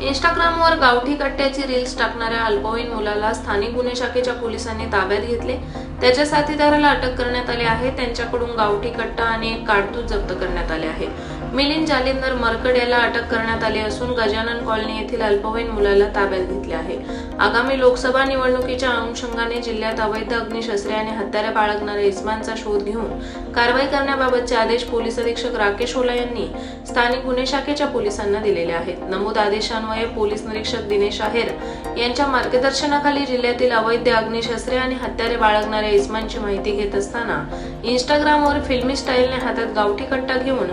इंस्टाग्रामवर गावठी कट्ट्याची रील्स टाकणाऱ्या अल्पवयीन मुलाला स्थानिक गुन्हे शाखेच्या पोलिसांनी ताब्यात घेतले. त्याच्या साथीदाराला अटक करण्यात आली आहे. त्यांच्याकडून गावठी कट्टा आणि एक काडतूस जप्त करण्यात आले आहे. मिलिंद जालिंदर मरकड याला अटक करण्यात आली असून गजानन कॉलनी येथील अल्पवयीन मुलाला ताब्यात घेतले आहे. आगामी लोकसभा निवडणुकीच्या अनुषंगाने जिल्ह्यात अवैध अग्निशस्त्रे आणि हत्यारे बाळगणाऱ्या इस्मांचा शोध घेऊन कारवाई करण्याबाबतचे आदेश पोलीस अधीक्षक राकेश ओला यांनी स्थानिक गुन्हे शाखेच्या पोलिसांना दिलेले आहेत. नमूद आदेशान्वये पोलीस निरीक्षक दिनेश आहेर यांच्या मार्गदर्शनाखाली जिल्ह्यातील अवैध अग्निशस्त्रे आणि हत्यारे बाळगणाऱ्या इस्मांची माहिती घेत असताना इंस्टाग्रामवर फिल्मी स्टाईलने हातात गावठी कट्टा घेऊन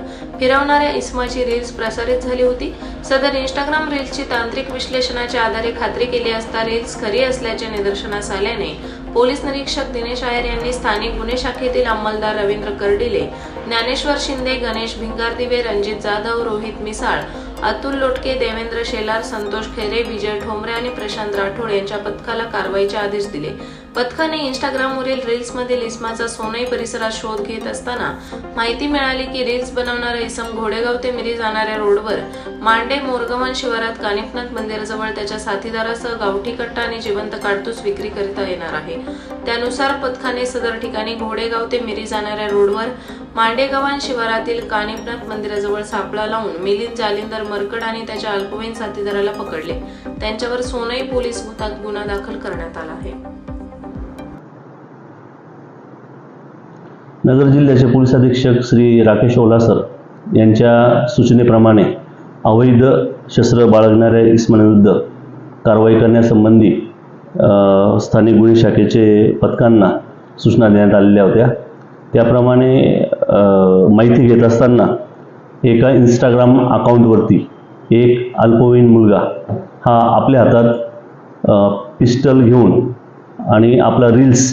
करणाऱ्या इस्माची रील्स प्रसारित झाली होती. सदर इंस्टाग्राम रील्सची तांत्रिक विश्लेषणाच्या आधारे खात्री केली असता रील्स खरी असल्याचे निदर्शनास आल्याने पोलीस निरीक्षक दिनेश आयर यांनी स्थानिक गुन्हे शाखेतील अंमलदार रवींद्र कर्डिले ज्ञानेश्वर शिंदे गणेश भिंगारदिवे रणजित जाधव रोहित मिसाळ अतुल लोटके देवेंद्र शेलार संतोष खेरे विजय ठोंबरे आणि प्रशांत राठोड यांच्या पथकाला कारवाईचे आदेश दिले. पथकाने इंस्टाग्रामवरील रील्समधील इस्माचा सोनई परिसरात शोध घेत असताना माहिती मिळाली की रील्स बनवणारा इसम घोडेगाव ते मिरी जाणाऱ्या रोडवर मांडे मोरगवन शिवारात कानिफनाथ मंदिराजवळ त्याच्या साथीदारासह गावठी कट्टा आणि जिवंत काडतूस विक्री करता येणार आहे. त्यानुसार पथकाने सदर ठिकाणी घोडेगाव ते मिरी जाणाऱ्या रोडवर मांडेगव्हाण शिवारातील कानिपनाथ मंदिराजवळ सापळा लावून मिलिंद जालिंदर मरकड आणि त्याच्या अल्पवयीन साथीदाराला पकडले. त्यांच्यावर सोनई पोलीस भूतात गुन्हा दाखल करण्यात आला आहे. नगर जिल्ह्याचे पोलीस अधीक्षक श्री राकेश ओलासर यांच्या सूचनेप्रमाणे अवैध शस्त्र बाळगणाऱ्या इस्माविरुद्ध कारवाई करण्यासंबंधी स्थानिक गुन्हे शाखेचे पथकांना सूचना देण्यात आलेल्या होत्या. त्याप्रमाणे माहिती घेत असताना एका इंस्टाग्राम अकाउंटवरती एक अल्पवयीन मुलगा हा आपल्या हातात पिस्टल घेऊन आणि आपला रील्स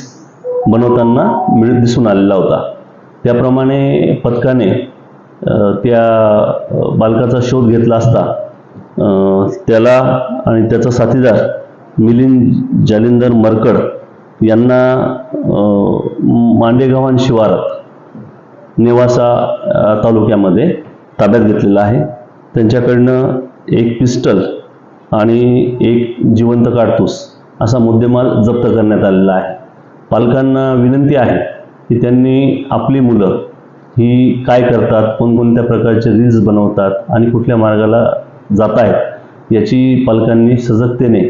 बनवताना मिळत दिसून आलेला होता. त्याप्रमाणे पथकाने त्या बालकाचा शोध घेतला असता त्याला आणि त्याचा साथीदार मिलिंद जालिंदर मरकड यांना मांडेगावान शिवारात नेवासा तालुक्यामध्ये ताब्यात घेतलेला आहे. त्यांच्याकडनं एक पिस्टल आणि एक जिवंत काडतूस असा मुद्देमाल जप्त करण्यात आलेला आहे. पालकांना विनंती आहे की त्यांनी आपली मुलं ही काय करतात कोणकोणत्या प्रकारचे रील्स बनवतात आणि कुठल्या मार्गाला जात आहेत याची पालकांनी सजगतेने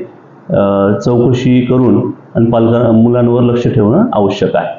चौकशी करून आणि पालकां मुलांवर लक्ष ठेवणं आवश्यक आहे.